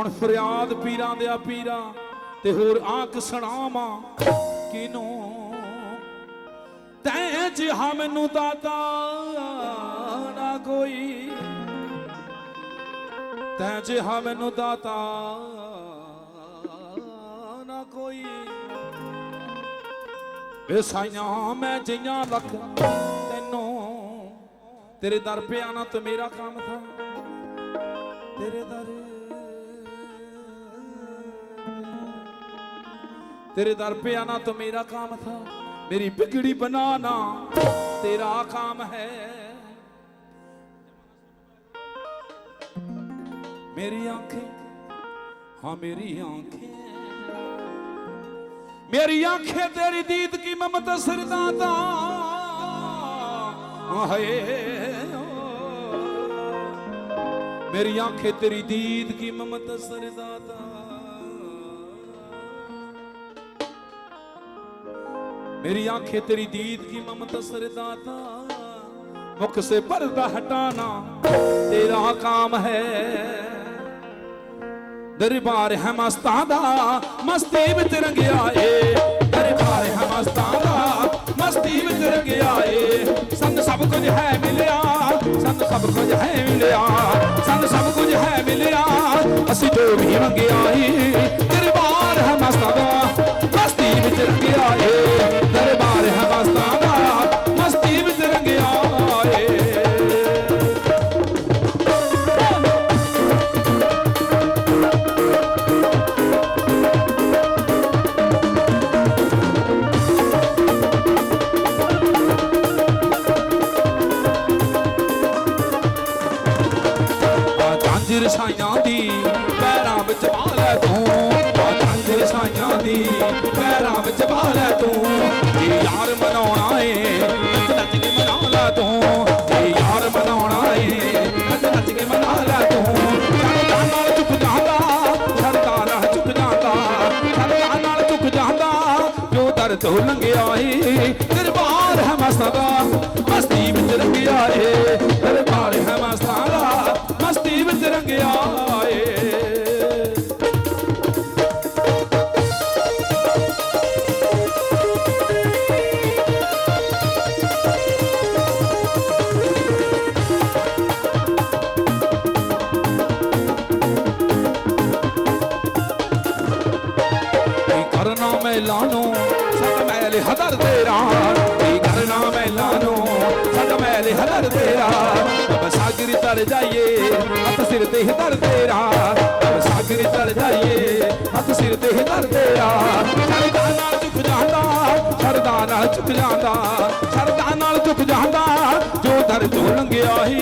ਹੁਣ ਫਰਿਆਦ ਪੀਰਾਂ ਦੇ ਆ ਪੀਰਾਂ ਤੇ ਹੋਰ ਆਂਕ ਸੁਣਾਵਾਂ ਕਿਨੂੰ? ਤੈ ਜਿਹਾ ਮੈਨੂੰ ਦਾਤਾ ਨਾ ਕੋਈ। ਤੈ ਜਿਹਾ ਮੈਨੂੰ ਦਾਤਾ ਨਾ ਕੋਈ। ਵੇ ਸਾਈਆਂ, ਮੈਂ ਜਈਆਂ ਲੱਖ ਤੈਨੂੰ। ਤੇਰੇ ਦਰ ਪੇ ਆਣਾ ਤੇ ਮੇਰਾ ਕੰਮ ਥਾ। ਤੇਰੇ ਦਰ तेरे दर पे आना तो मेरा काम था मेरी बिगड़ी बनाना तेरा काम है मेरी आंखें हाँ मेरी आंखें मेरी आंखें तेरी दीद की ममता सिरदाता हाय मेरी आंखें तेरी दीद की ममता सिरदाता मेरी आंखें तेरी दीद की ममता सरदाता मुख से पर्दा हटाना तेरा काम है दरबार है मस्तादा मस्ती विच रंगिया ए दरबार है मस्तादा मस्ती विच रंगिया ए संग सब कुछ है मिलया संग सब कुछ है मिलया संग सब कुछ है मिलया असि जो भी मंगिया ਪੈਰਾਂ ਲੈ ਤੂੰ ਇਹ ਯਾਰ ਮਨਾਉਣਾ ਏ ਨੱਚ ਨੱਚ ਕੇ ਮਨਾ ਲੈ ਤੂੰ ਇਹ ਯਾਰ ਮਨਾਉਣਾ ਏ ਨੱਚ ਨੱਚ ਕੇ ਮਨਾ ਲੈ ਤੂੰ। ਛੜਦਾ ਨਾਲ ਝੁਕ ਜਾਂਦਾ ਛੜਦਾ ਨਾਲ ਚੁੱਕ ਜਾਂਦਾ ਛੜਦਾ ਨਾਲ ਝੁਕ ਜਾਂਦਾ, ਜੋ ਦਰ ਤੋਂ ਲੰਘਿਆ ਏ, ਦਰਬਾਰ ਹੈ ਮਸਤਾਂ ਮਸਤੀ ਵਿੱਚ ਰੰਗਿਆ ਏ। ਸਾਗਰ ਜਾਈਏ। ਹੱਥ ਸਿਰ ਤੇ ਧਰ ਤੇਰਾ। ਅਬ ਸਾਗਰ ਤਰ ਜਾਈਏ। ਹੱਥ ਸਿਰ ਤੇ ਧਰ ਤੇਰਾ। ਸ਼ਰਦਾ ਨਾਲ ਝੁਕ ਜਾਂਦਾ ਸ਼ਰਦਾ ਨਾਲ ਝੁਕ ਜਾਂਦਾ ਸ਼ਰਦਾ ਨਾਲ ਝੁਕ ਜਾਂਦਾ। ਜੋ ਦਰ ਤੋਂ ਲੰਘਿਆ ਹੀ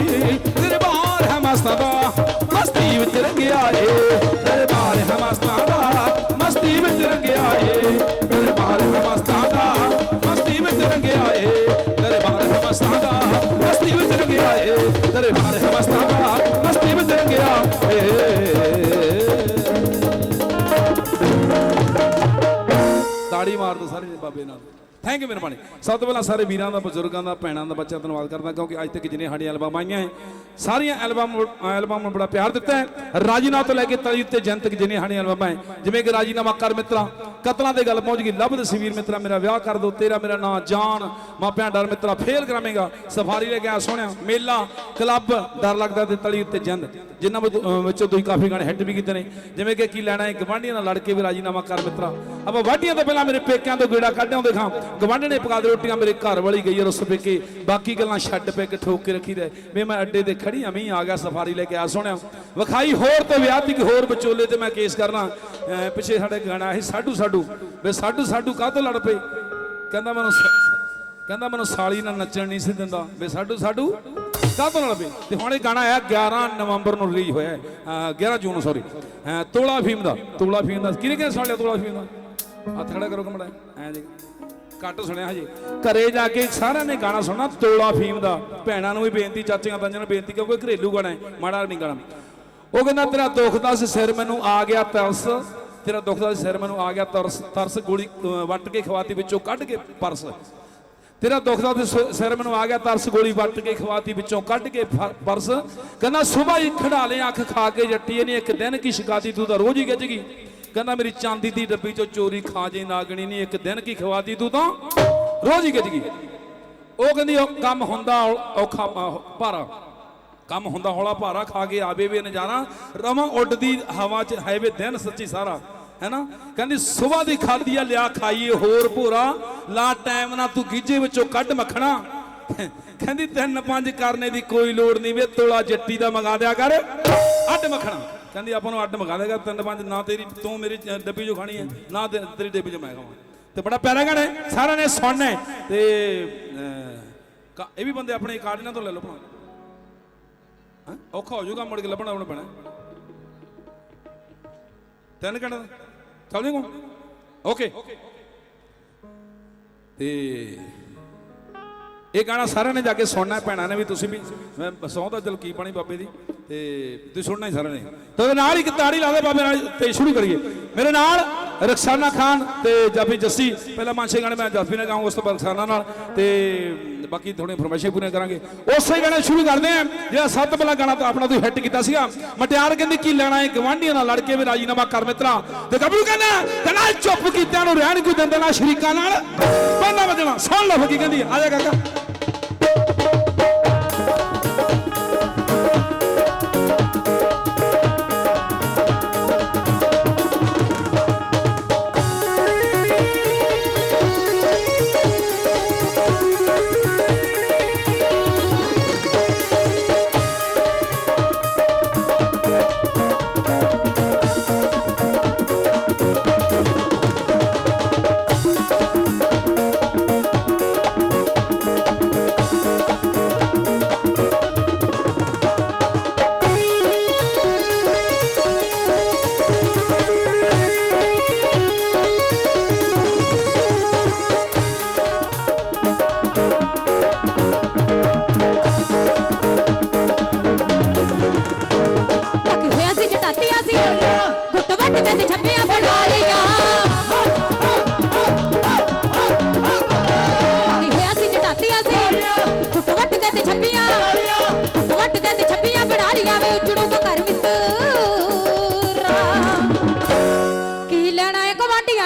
ਥੈਂਕ ਯੂ ਮਿਹਰਬਾਨੀ ਸਭ ਤੋਂ ਪਹਿਲਾਂ ਸਾਰੇ ਵੀਰਾਂ ਦਾ, ਬਜ਼ੁਰਗਾਂ ਦਾ, ਭੈਣਾਂ ਦਾ ਬੱਚਾ ਧੰਨਵਾਦ ਕਰਦਾ, ਕਿਉਂਕਿ ਅੱਜ ਤੱਕ ਜਿੰਨੇ ਸਾਡੀਆਂ ਐਲਬਮ ਆਈਆਂ ਹੈ, ਸਾਰੀਆਂ ਐਲਬਮ ਐਲਬਮ ਨੂੰ ਬੜਾ ਪਿਆਰ ਦਿੱਤਾ ਹੈ। ਰਾਜੀਨਾਮਾ ਤੋਂ ਲੈ ਕੇ ਤਲੀ ਉੱਤੇ ਜਨ ਤੱਕ ਜਿੰਨੇ ਸਾਡੀਆਂ ਐਲਬਮਾਂ ਹੈ, ਜਿਵੇਂ ਕਿ ਰਾਜੀਨਾਮਾ ਕਰ ਮਿੱਤਰਾ, ਕਤਲਾਂ ਤੇ ਗੱਲ ਪਹੁੰਚ ਗਈ। ਲੱਭ ਦਸਵੀਰ ਮਿੱਤਰਾ, ਮੇਰਾ ਵਿਆਹ ਕਰ ਦੋ ਤੇਰਾ ਮੇਰਾ ਨਾਂ ਜਾਨ ਮਾਪਿਆਂ ਡਰ ਮਿੱਤਰਾ ਫੇਲ ਕਰਾਵੇਂਗਾ। ਸਫਾਰੀ ਲੈ ਗਿਆ ਸੋਹਣਿਆ, ਮੇਲਾ, ਕਲੱਬ, ਡਰ ਲੱਗਦਾ ਤੇ ਤਲੀ ਉੱਤੇ ਜੰਦ। ਜਿਨ੍ਹਾਂ ਵਿੱਚ- ਵਿੱਚੋਂ ਤੁਸੀਂ ਕਾਫੀ ਗਾਣੇ ਹਿੱਟ ਵੀ ਕੀਤੇ ਨੇ। ਜਿਵੇਂ ਕਿ ਕੀ ਲੈਣਾ ਹੈ ਗਵਾਂਢੀਆਂ ਨਾਲ ਲੜ ਕੇ ਵੀ ਰਾਜੀਨਾਮਾ ਕਰ ਮਿੱਤਰਾ। ਆਪਾਂ ਵਾਢੀਆਂ ਤੋਂ ਪਹਿਲਾਂ ਮੇਰੇ ਪੇਕਿਆਂ ਤੋਂ ਗੇੜਾ ਕੱਢ ਦੇਖਾਂ। ਖਾਂ ਨੇ ਪਕਾ ਦੇ ਰੋਟੀਆਂ ਮੇਰੇ ਘਰ ਵਾਲੀ ਗਈ ਰੁੱਸ ਪੇਕੇ ਬਾਕੀ ਗੱਲਾਂ ਛੱਡ ਪੈ ਕੇ ਠੋਕ ਕੇ ਰੱਖੀ ਦੇ ਵੀ ਮੈਂ ਅੱਡੇ ਤੇ ਖੜੀ ਆ ਮੈਂ ਆ ਗਿਆ, ਸਫਾਰੀ ਲੈ ਕੇ ਆ ਸੋਹਣਿਆ। ਵਿਖਾਈ ਹੋਰ ਤੇ ਵਿਆਹ ਤੀ ਹੋਰ ਵਿਚੋਲੇ ਤੇ ਮੈਂ ਕੇਸ ਕਰਨਾ ਪਿੱਛੇ ਸਾਡੇ ਗਾਣਾ ਸੀ ਸਾਡੂ ਸਾਡੂ। ਵੇ ਸਾਡੂ ਸਾਡੂ ਕਾਹਤੋਂ ਲੜ ਪਏ? ਕਹਿੰਦਾ ਮੈਨੂੰ ਕਹਿੰਦਾ ਮੈਨੂੰ ਸਾਲੀ ਨਾਲ ਨੱਚਣ ਨਹੀਂ ਸੀ ਦਿੰਦਾ। ਵੇ ਸਾਡੂ ਸਾਡੂ ਕਾਹਤੋਂ ਲੜ ਪਏ? ਤੇ ਹੁਣ ਇਹ ਗਾਣਾ ਆਇਆ 11 ਨਵੰਬਰ ਨੂੰ ਰਿਲੀਜ਼ ਹੋਇਆ ਹੈ। ਅਹ 11 ਜੂਨ ਸੌਰੀ ਤੋਲਾ ਫੀਮ ਦਾ, ਤੋਲਾ ਫੀਮ ਦਾ। ਕਿਹਨੇ ਕਿਹਨੇ ਸੁਣ ਲਿਆ ਤੋਲਾ ਫੀਮ ਦਾ? ਹੱਥ ਖੜਾ ਕਰੋ ਕਮੜਾ ਐ ਜੀ ਘੱਟ ਸੁਣਿਆ ਹਜੇ। ਘਰੇ ਜਾ ਕੇ ਸਾਰਿਆਂ ਨੇ ਗਾਣਾ ਸੁਣਨਾ ਤੋਲਾ ਫੀਮ ਦਾ। ਭੈਣਾਂ ਨੂੰ ਵੀ ਬੇਨਤੀ, ਚਾਚੀਆਂ ਤਾਂਜਾਂ ਨੂੰ ਬੇਨਤੀ ਕਿਉਂਕਿ ਘਰੇਲੂ ਗਾਣਾ ਹੈ, ਮਾੜਾ ਨਹੀਂ ਗਾਣਾ। ਉਹ ਕਹਿੰਦਾ, ਤੇਰਾ ਦੁੱਖ ਦਾ ਸਿਰ ਮੈਨੂੰ ਆ ਗਿਆ ਤਰਸ। ਤੇਰਾ ਦੁੱਖ ਦਾ ਸਿਰ ਮੈਨੂੰ ਆ ਗਿਆ ਤਰਸ। ਤਰਸ ਗੋਲੀ ਵੱਟ ਕੇ ਖਵਾਤੀ, ਵਿੱਚੋਂ ਕੱਢ ਕੇ ਪਰਸ। ਤੇਰਾ ਦੁੱਖ ਦਾ ਸਿਰ ਮੈਨੂੰ ਆ ਗਿਆ ਤਰਸ, ਗੋਲੀ ਵੱਟ ਕੇ ਖਵਾਤੀ, ਵਿੱਚੋਂ ਕੱਢ ਕੇ ਪਰਸ। ਕਹਿੰਦਾ ਸਵੇਰ ਹੀ ਖੜਾ ਲੈ ਅੱਖ ਖਾ ਕੇ ਜੱਟੀ ਨਹੀਂ ਇੱਕ ਦਿਨ ਕੀ ਸ਼ਿਕਾਇਤੀ ਤੂੰ ਤਾਂ ਰੋਜ਼ ਹੀ ਗਿੱਜ ਗਈ। ਕਹਿੰਦਾ ਮੇਰੀ ਚਾਂਦੀ ਦੀ ਡੱਬੀ ਚੋਂ ਚੋਰੀ ਖਾ ਜੇ ਨਾਗਣੀ ਨਹੀਂ ਇੱਕ ਦਿਨ ਕੀ ਖਵਾਤੀ ਤੂੰ ਤਾਂ? ਰੋਜ਼ ਹੀ ਗਿੱਜ ਗਈ। ਉਹ ਕਹਿੰਦੀ, ਉਹ ਕੰਮ ਹੁੰਦਾ ਔਖਾ ਭਾਰਾ। ਕੰਮ ਹੁੰਦਾ ਹੌਲਾ ਭਾਰਾ, ਖਾ ਕੇ ਆਵੇ ਵੀ ਨਜ਼ਾਰਾ ਰਵਾਂ ਉੱਡਦੀ ਹਵਾ 'ਚ ਹੈ ਵੇ ਦਿਨ ਸੱਚੀ ਸਾਰਾ। ਹੈਨਾ? ਕਹਿੰਦੀ ਸਵੇਰ ਦੀ ਖਾਦੀ ਆ, ਲਿਆ ਖਾਈਏ ਹੋਰ ਭੋਰਾ। ਲਾ ਟਾਈਮ ਨਾ ਤੂੰ ਗੀਜੇ ਵਿੱਚੋਂ ਕੱਢ ਮੱਖਣਾ। ਕਹਿੰਦੀ, ਤਿੰਨ ਪੰਜ ਕਰਨੇ ਦੀ ਕੋਈ ਲੋੜ ਨਹੀਂ ਵੇ, ਤੋਲਾ ਜੱਟੀ ਦਾ ਮੰਗਾ ਦਿਆ ਕਰ। ਅੱਡ ਮੱਖਣਾ। ਕਹਿੰਦੀ, ਆਪਾਂ ਨੂੰ ਅੱਡ ਮੰਗਾ ਦੇਗਾ ਤਿੰਨ ਪੰਜ, ਨਾ ਤੇਰੀ, ਤੂੰ ਮੇਰੀ ਡੱਬੀ ਜੋ ਖਾਣੀ ਹੈ, ਨਾ ਤੇਰੀ ਡੱਬੀ ਜੋ ਮੈਂ ਖਾਵਾਂ। ਤੇ ਬੜਾ ਪਿਆਰਾ ਗਾਣਾ ਹੈ, ਸਾਰਿਆਂ ਨੇ ਸੁਣਨਾ ਤੇ ਇਹ ਵੀ ਬੰਦੇ ਆਪਣੇ ਕਾਰਡ ਇਹਨਾਂ ਤੋਂ ਲੈ ਲਓ ਭਲਾ। ਔਖਾ ਹੋ ਜਾਊਗਾ, ਮੁੜ ਕੇ ਲੱਭਣਾ ਉਹਨੂੰ ਪੈਣਾ। ਤਿੰਨ ਘੰਟੇ ਚੱਲ ਜੇਗਾ ਓਕੇ। ਤੇ ਇਹ ਗਾਣਾ ਸਾਰਿਆਂ ਨੇ ਜਾ ਕੇ ਸੁਣਨਾ ਹੈ, ਭੈਣਾਂ ਨੇ ਵੀ ਤੁਸੀਂ ਵੀ। ਮੈਂ ਸੌਂ ਤਾਂ ਚਲ ਕੀ ਪਾਣੀ ਬਾਬੇ ਦੀ। ਤੇ ਤੁਸੀਂ ਸੁਣਨਾ ਹੀ ਸਾਰਿਆਂ ਨੇ। ਤੇ ਨਾਲ ਹੀ ਤਾੜੀ ਲਾ ਦੇ ਬਾਬੇ ਨਾਲ ਤੇ ਸ਼ੁਰੂ ਕਰੀਏ। ਮੇਰੇ ਨਾਲ ਰਕਸਾਨਾ ਖਾਨ ਤੇ ਜਾਫੀ ਜੱਸੀ। ਪਹਿਲਾਂ ਮਾਨਸੇ ਗਾਣੇ ਮੈਂ ਜਾਫੀ ਨਾਲ ਗਾਉਂਗਾ ਉਸ ਤੋਂ ਬਾਅਦ ਰਕਸਾਨਾ ਨਾਲ। ਤੇ ਬਾਕੀ ਥੋੜੇ ਫਰਮਾਇਸ਼ਾਂ ਪੂਰੀਆਂ ਕਰਾਂਗੇ। ਉਸੇ ਗਾਣੇ ਸ਼ੁਰੂ ਕਰਦੇ ਆ ਜਿਹੜਾ ਸੱਤ ਬਲਾ ਗਾਣਾ ਤਾਂ ਆਪਣਾ ਤੁਸੀਂ ਹਿੱਟ ਕੀਤਾ ਸੀਗਾ। ਮਟਿਆਰ ਕਹਿੰਦੀ ਕੀ ਲੈਣਾ ਹੈ? ਗਵਾਂਢੀਆਂ ਨਾਲ ਲੜ ਕੇ ਵੀ ਰਾਜੀਨਾਮਾ ਕਰ ਮਿੱਤਰਾ। ਤੇ ਗੱਭਰੂ ਕਹਿੰਦਾ ਕਹਿੰਦਾ ਚੁੱਪ ਕੀਤਿਆਂ ਨੂੰ ਰਹਿਣ ਕੋਈ ਦਿੰਦੇ ਨਾ ਸ਼ਰੀਕਾਂ ਨਾਲ। ਬੰਦਾ ਵਜਣਾ ਸੁਣ ਲਓ ਕੀ ਕਹਿੰਦੀ ਆ ਜਾ ਕਾਕਾ।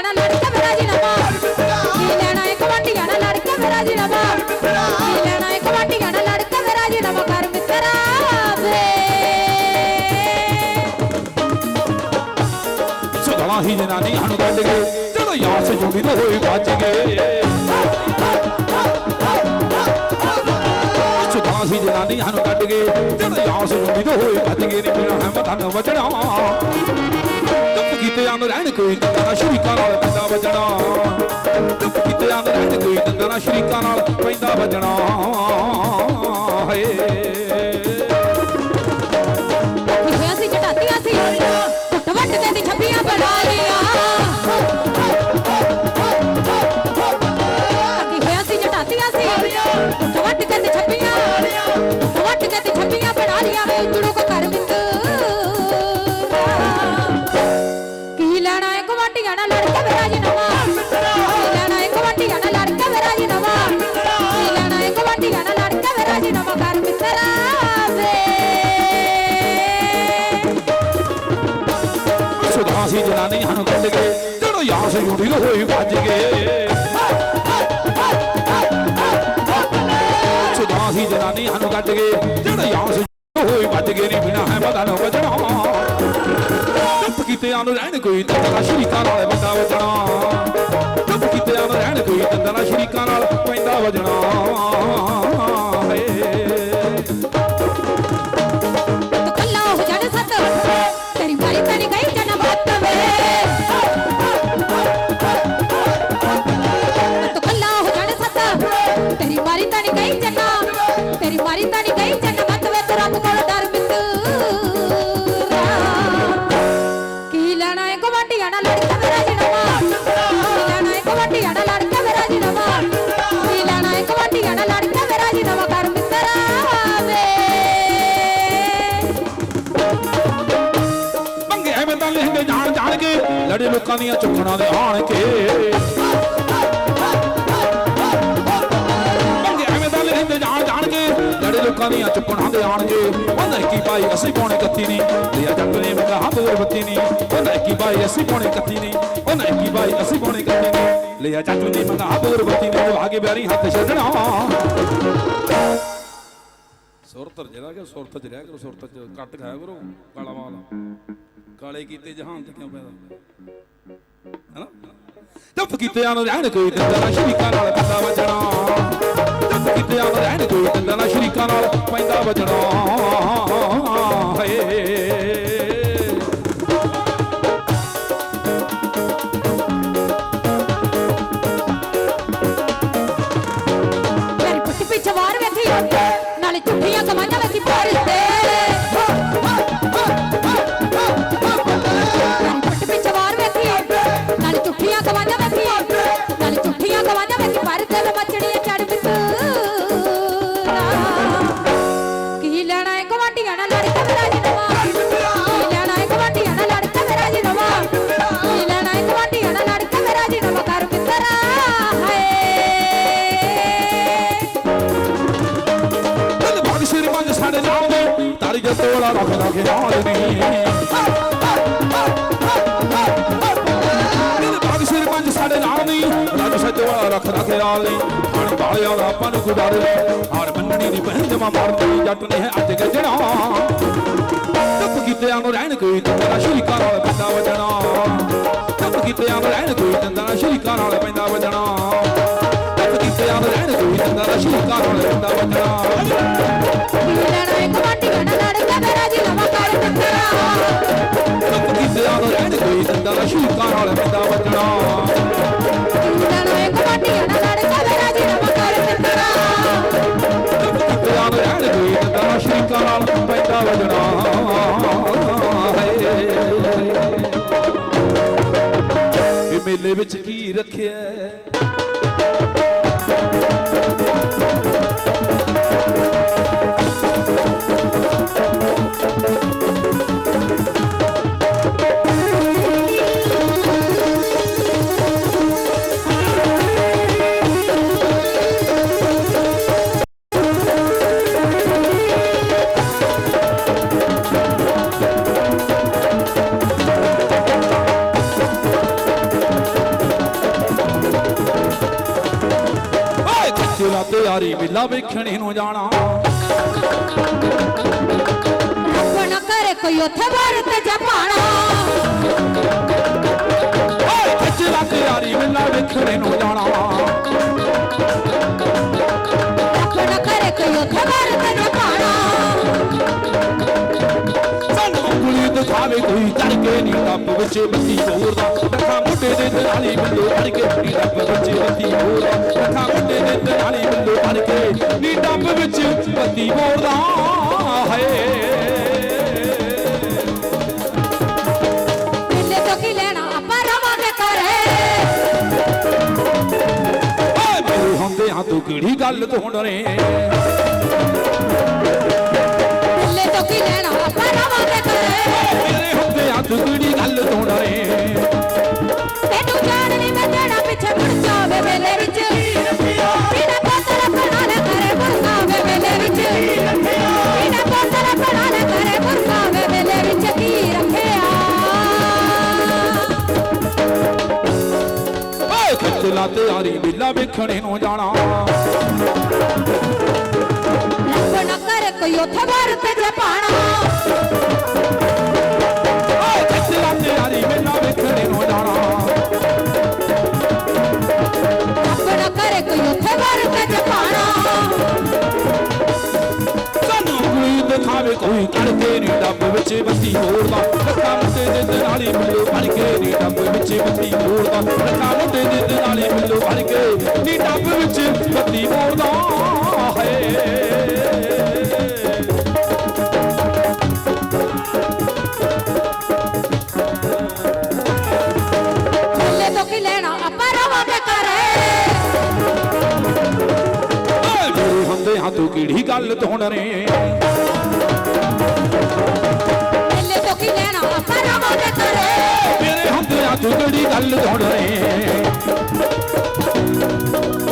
ਏ ਲੜ ਕੇ ਮੇਰਾ ਜਨਮਾ ਕੀ ਲੈਣਾ ਏ ਗਵਾਂਢੀਆਂ ਨਾਲ ਲੜ ਕੇ ਮੇਰਾ ਜਨਮਾ ਕੀ ਲੈਣਾ ਏ ਗਵਾਂਢੀਆਂ ਨਾਲ ਲੜ ਕੇ ਮੇਰਾ ਜਨਮਾ ਘਰ ਮਿੱਤਰਾ ਵੇ ਸੁਧਾਣਾ ਹੀ ਜਨਾਨੀ ਹਣ ਕੱਢ ਗਏ ਜਦੋਂ ਯਾਰ ਸਜੂਗੀ ਤਾਂ ਹੋਈ ਬਚ ਗਏ ਸੁਧਾਣਾ ਸੀ ਜਨਾਨੀ ਹਣ ਕੱਢ ਗਏ ਜਦੋਂ ਯਾਰ ਸਜੂਗੀ ਨਾ ਹੋਈ ਬਚ ਗਏ ਨਹੀਂ ਬਿਨਾ ਹਮਤ ਹਨ ਵਜਣਾ ਕੀਤੇ ਆਂ ਰਹਿਣ ਕੋਈ ਦੰਦਾ ਨਾ ਸ਼ਰੀਕਾਂ ਨਾਲ ਪੈਂਦਾ ਵਜਣਾ। ਚੁੱਪ ਆਂ ਰਹਿਣ ਕੋਈ ਦੰਦਾ ਨਾ ਸ਼ਰੀਕਾਂ ਨਾਲ ਪੈਂਦਾ ਵਜਣਾ। ਹਏ ਹੋਇਆ ਸੀ ਜਟਾਤੀਆਂ ਸੀ। ਟੁੱਟ ਵੱਟ ਕੇ ਦੀ ਛੱਪੀਆਂ ਬਣਾ ਸੀ ਜਟਾਤੀਆਂ ਸੀ। ਵੱਟ ਕੇ ਛੱਪੀਆਂ ਸੁਧਾ ਸੀ ਜਨਾਨੀ ਹਣ ਕੱਢ ਗਏ ਜਦੋਂ ਯਾਰ ਸਜੂਗੀ ਤਾਂ ਹੋਈ ਬਚ ਗਏ। ਸੁਧਾ ਸੀ ਜਨਾਨੀ ਹਣ ਕੱਢ ਗਏ ਜਦੋਂ ਯਾਰ ਸਜੂਗੀ ਹੋਈ ਭੱਜ ਗਏ ਨਹੀਂ ਬਿਨਾ ਹੈ ਪਤਾ ਨਾ ਵਜਣਾ। ਚੁੱਪ ਕੀਤੇ ਆਂ ਰਹਿਣ ਕੋਈ ਦੰਦਾ ਨਾ ਸ਼ਰੀਕਾਂ ਨਾਲ ਬੰਦਾ ਵਜਣਾ। ਚੁੱਪ ਕੀਤੇ ਆਂ ਨੂੰ ਰਹਿਣ ਕੋਈ ਦੰਦਾ ਨਾ ਸ਼ਰੀਕਾਂ ਨਾਲ ਪੈਂਦਾ ਵਜਣਾ। ਹਏ। ਲੜੇ ਲੋਕਾਂ ਦੀਆਂ ਚੁੱਕਣਾ ਦੇ ਆਣ ਕੇ। ਮੰਗੇ ਐਵੇਂ ਦਾ ਆਣ ਕੇ। ਉਹਨਾਂ ਕੀ ਭਾਈ, ਅਸੀਂ ਪੌਣੇ ਕੱਤੀ ਨਹੀਂ। ਲਿਆ ਜੱਟ ਨੇ ਮੰਗਾ ਹੱਥ ਹੋਰ ਬੱਤੀ ਨਹੀਂ। ਉਹਨਾਂ ਕੀ ਭਾਈ, ਅਸੀਂ ਪੌਣੇ ਕੱਤੀ ਨਹੀਂ। ਉਹਨਾਂ ਕੀ ਭਾਈ, ਅਸੀਂ ਪੌਣੇ ਕੱਤੀ ਨਹੀਂ। ਲਿਆ ਜੱਟ ਨੇ ਮੰਗਾ ਹੱਥ ਹੋਰ ਬੱਤੀ ਨਹੀਂ। ਉਹ ਆਗੇ ਬਿਆਰੀ ਹੱਥ ਛੱਡਣਾ। ਸੁਰਤ ਜਿਹੜਾ ਕਿ ਸੁਰਤ ਚ ਰਹਿ ਕਰੋ, ਸੁਰਤ ਚ ਕੱਟ ਖਾਇਆ ਕਰੋ ਕਾਲਾ ਮਾਲ ਕਾਲੇ ਕੀਤੇ ਜਹਾਨ ਤੇ ਕਿਉਂ ਪੈਦਾ ਹੈਨਾ? ਤਪ ਕੀਤਿਆਂ ਨੂੰ ਰਹਿਣ ਕੋਈ ਦਿੰਦਾ ਸ਼ਰੀਕਾਂ ਨਾਲ ਪੈਂਦਾ ਵਜਣਾ। ਤਪ ਕੀਤਿਆਂ ਨੂੰ ਰਹਿਣ ਕੋਈ ਦਿੰਦਾ ਸ਼ਰੀਕਾਂ ਨਾਲ ਪੈਂਦਾ ਵਜਣਾ। ਹਏ ਨਾਲੇ ਚੁੱਠੀਆਂ ਕਮਾਈਆਂ ਵੇਖੀ ਭਰਦੇ ਜੇ ਤੋਲਾ ਰੱਖ ਰੱਖ ਨਾਲ ਨਹੀਂ ਦਿਲ ਭਾਗ ਸਾਡੇ ਨਾਲ ਨਹੀਂ ਰੱਜ ਸੱਚ ਵਾਲਾ ਰੱਖ ਰੱਖ ਨਾਲ ਨਹੀਂ ਹਣ ਬਾਲਿਆ ਦਾ ਆਪਾਂ ਨੂੰ ਕੋਈ ਡਰ ਹਾਰ ਮੰਨਣੀ ਦੀ ਪਹਿਲ ਜਮਾ ਜੱਟ ਨੇ ਅੱਜ ਗੱਜਣਾ ਤਪ ਕੀਤਿਆਂ ਨੂੰ ਰਹਿਣ ਕੋਈ ਤੰਦਾ ਸ਼ਰੀਕਾਂ ਨਾਲ ਪੈਂਦਾ ਵਜਣਾ ਤਪ ਕੀਤਿਆਂ ਨੂੰ ਰਹਿਣ ਕੋਈ ਤੰਦਾ ਸ਼ਰੀਕਾਂ ਨਾਲ ਪੈਂਦਾ ਵਜਣਾ ਤਪ ਕੀਤਿਆਂ ਨੂੰ ਰਹਿਣ ਕੋਈ ਤੰਦਾ ਸ਼ਰੀਕਾਂ ਨਾਲ ਪੈਂਦਾ ਵਜਣਾ ਲੈਣਾ ਇੱਕ ਵਾਟੀਆਂ ਨਾਲ ਲੜ ਨੂੰ ਰਹਿਣ ਕੋਈ ਤੰਦਾ ਸ਼ਰੀਕਾਂ ਨਾਲ ਪੈਂਦਾ ਵਜਣਾ ਲੈਣਾ ਇੱਕ ਵਾਟੀਆਂ ਨਾਲ ਲੜ ਕੇ ਮੇਰਾ ਜੀ ਕਰ ਦਿੱਤਾ ਤਪ ਨੂੰ ਰਹਿਣ ਕੋਈ ਤੰਦਾ ਸ਼ਰੀਕਾਂ ਨਾਲ ਪੈਂਦਾ ਵਜਣਾ ਇਹ ਮੇਲੇ ਵਿੱਚ ਕੀ ਰੱਖਿਆ ਯਾਰੀ ਮੇਲਾ ਵੇਖਣੇ ਨੂੰ ਜਾਣਾ। ਆਪਣਾ ਕਰੇ ਕੋਈ ਉੱਥੇ ਬਾਹਰ ਤੇ ਜਪਾਣਾ ਓਏ ਖੱਚਲਾ ਤੇ ਯਾਰੀ ਮੇਲਾ ਵੇਖਣੇ ਨੂੰ ਜਾਣਾ। ਆਪਣਾ ਕਰੇ ਕੋਈ ਉੱਥੇ ਬਾਹਰ ਤੇ ਜਪਾਣਾ ਉਂਗਲੀ ਦਿਖਾਵੇ ਕੋਈ ਚੜ ਕੇ ਨੀ ਟੱਪ ਵਿੱਚ ਬੱਤੀ ਹੋਰ ਦਾ ਰੱਖਾਂ ਮੁੰਡੇ ਦੇ ਦਰਾਲੀ ਬਿੱਲੋ ਫੜ ਕੇ ਨੀ ਟੱਪ ਵਿੱਚ ਬੱਤੀ ਹੋਰ ਦਾ ਰੱਖਾਂ ਮੁੰਡੇ ਦੇ ਦਰਾਲੀ ਬਿੱਲੋ ਫੜ ਕੇ ਨੀ ਟੱਪ ਵਿੱਚ ਬੱਤੀ ਹੋਰ ਦਾ ਹਾਏ ਤੋਂ ਹੁੰਦੇ ਹਾਂ ਕਿਹੜੀ ਗੱਲ ਤੋਂ ਡਰੇ ਮਿਲੇ ਤੋਂ ਕੀ ਲੈਣਾ ਆਪਾਂ ਰਵਾਂਗੇ ਕਰੇ। ਮੇਰੇ ਹੁੰਦੇ ਆ ਕਿਹੜੀ ਗੱਲ ਤੋਂ ਡਰੇ? ਤੈਨੂੰ ਜਾਣ ਨਹੀਂ ਮੈਂ ਤੇਰਾ ਪਿੱਛੇ ਮੁੜ ਜਾਵੇ ਵੇਲੇ ਵਿੱਚ। ਬਿਨਾ ਪੋਤਰਾ ਬਣਾ ਲੈ ਕਰੇ ਬਰਸਾਵੇ ਵੇਲੇ ਵਿੱਚ। ਬਿਨਾ ਪੋਤਰਾ ਬਣਾ ਲੈ ਕਰੇ ਬਰਸਾਵੇ ਵੇਲੇ ਵਿੱਚ। ਕੀ ਰੱਖਿਆ? ਓਏ ਖੱਚਲਾ ਤੇ ਯਾਰੀ ਮੇਲਾ ਵੇਖਣੇ ਨੂੰ ਜਾਣਾ। ਕੋਈ ਉੱਥੇ ਬਾਹਰ ਤੇ ਓਏ ਯਾਰੀ ਮੇਲਾ ਵੇਖਣੇ ਨੂੰ ਜਾਣਾ। ਰੱਬ ਨਾ ਕਰੇ ਕੋਈ ਉੱਥੇ ਬਾਹਰ ਤੇ ਜਪਾਣਾ ਸਾਨੂੰ ਕੋਈ ਦਿਖਾਵੇ ਕੋਈ ਕੜਕੇ ਨੀ ਡੱਬ ਵਿੱਚ ਬੱਤੀ ਹੋਰਦਾ ਲੱਖਾਂ ਮੁੰਡੇ ਦੇ ਮਿਲੋ ਫੜ ਕੇ ਨੀ ਡੱਬ ਵਿੱਚ ਬੱਤੀ ਹੋਰਦਾ ਲੱਖਾਂ ਮੁੰਡੇ ਦੇ ਦਰਾਲੀ ਮਿਲੋ ਫੜ ਕੇ ਨੀ ਡੱਬ ਵਿੱਚ ਬੱਤੀ ਹੋਰਦਾ ਹਾਂ ਤੂੰ ਕਿਹੜੀ ਗੱਲ ਤੋਂ ਡਰੇ ਮਿਲੇ ਤੋਂ ਕੀ ਲੈਣਾ ਆਪਾਂ ਰਵਾਂਗੇ ਕਰੇ ਮੇਰੇ ਹੁੰਦੇ ਆ ਤੂੰ ਕਿਹੜੀ ਗੱਲ ਤੋਂ ਡਰੇ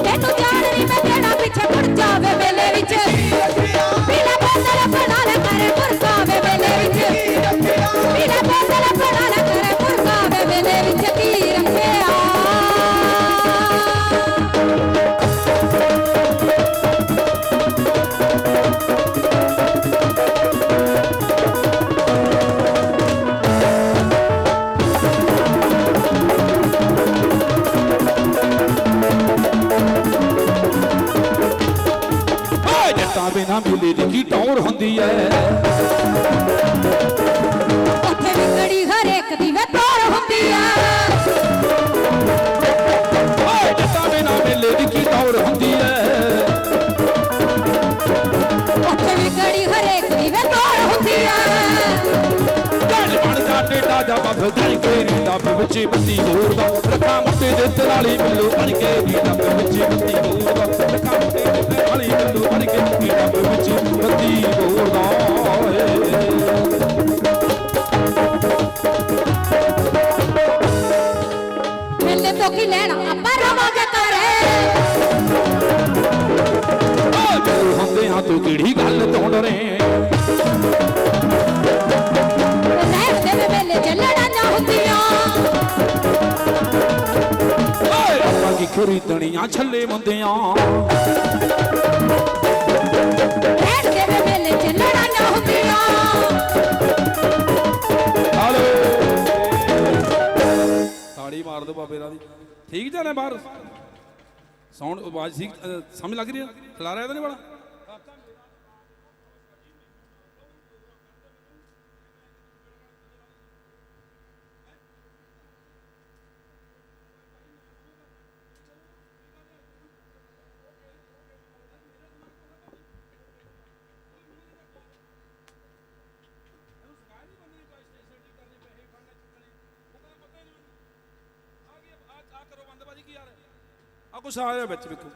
ਤੈਨੂੰ ਜਾਣ ਨਹੀਂ ਮੈਂ ਤੇਰਾ ਪਿੱਛੇ ਮੁੜ ਜਾਵੇ ਵੇਲੇ ਵਿੱਚ। ਜਾ ਟੇਡਾ ਜਾ ਬੱਬ ਜਾਈ ਕੇ ਨੀ ਡੱਬ ਵਿੱਚ ਬੱਤੀ ਹੋਰ ਦਾ ਰੱਖਾਂ ਮੁੱਟੇ ਦੇ ਤਲਾਲੀ ਮਿੱਲੂ ਬਣ ਕੇ ਨੀ ਡੱਬ ਵਿੱਚ ਬੱਤੀ ਹੋਰ ਦਾ ਰੱਖਾਂ ਮੁੱਟੇ ਦੇ ਤਲਾਲੀ ਮਿੱਲੂ ਬਣ ਕੇ ਨੀ ਡੱਬ ਵਿੱਚ ਬੱਤੀ ਹੋਰ ਦਾ ਓਏ। ਮੇਲੇ ਤੋਂ ਕੀ ਲੈਣਾ? ਆਪਾਂ ਰਵਾਂਗੇ ਕਰੇ ਓਏ ਦੂਰ ਹੁੰਦੇ ਹਾਂ ਤੂੰ ਕਿਹੜੀ ਗੱਲ ਤੋਂ ਡਰੇ ਖਰੀਦਣੀਆਂ ਛੱਲੇ ਮੁੰਦਿਆਂ। ਰਹਿਣ ਦੇ ਵੇ ਮੇਲੇ ਚ ਲੜਾਈਆਂ ਹੁੰਦੀਆਂ। ਹਾਲੋ। ਤਾੜੀ ਮਾਰ ਦੋ ਬਾਬੇ ਦਾ ਦੀ ਠੀਕ ਜਾਣਾ ਬਾਹਰ? ਸਾਊਂਡ ਆਵਾਜ਼ ਠੀਕ ਸਮਝ ਲੱਗ ਰਹੀ ਹੈ? ਖਲਾ ਰਿਹਾ ਤਾਂ ਨਹੀਂ ਬੜਾ? ਆ ਕੁਛ ਆਇਆ ਵਿੱਚ ਵੇਖੋ।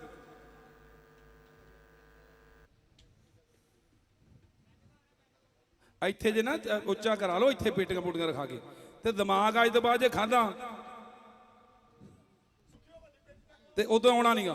ਇੱਥੇ ਜੇ ਨਾ ਉੱਚਾ ਕਰਾ ਲਓ, ਇੱਥੇ ਪੇਟੀਆਂ ਪੂਟੀਆਂ ਰਖਾ ਕੇ। ਤੇ ਦਿਮਾਗ ਅੱਜ ਤੋਂ ਬਾਅਦ ਜੇ ਖਾਦਾ ਤੇ ਉਦੋਂ ਆਉਣਾ ਨਹੀਂਗਾ